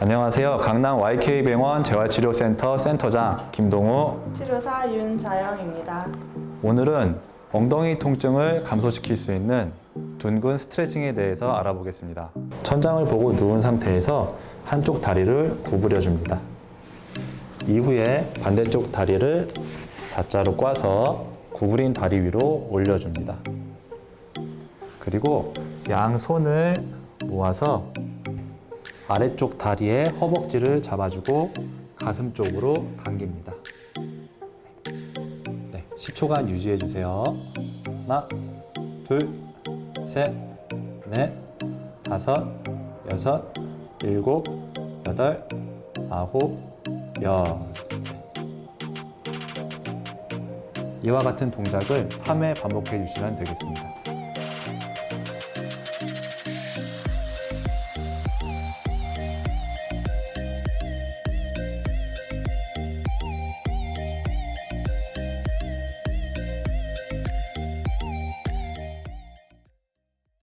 안녕하세요. 강남 YK병원 재활치료센터 센터장 김동우. 치료사 윤자영입니다. 오늘은 엉덩이 통증을 감소시킬 수 있는 둔근 스트레칭에 대해서 알아보겠습니다. 천장을 보고 누운 상태에서 한쪽 다리를 구부려 줍니다. 이후에 반대쪽 다리를 사자로 꽈서 구부린 다리 위로 올려줍니다. 그리고 양손을 모아서 아래쪽 다리의 허벅지를 잡아주고 가슴 쪽으로 당깁니다. 네, 10초간 유지해 주세요. 하나, 둘, 셋, 넷, 다섯, 여섯, 일곱, 여덟, 아홉, 열. 이와 같은 동작을 3회 반복해 주시면 되겠습니다.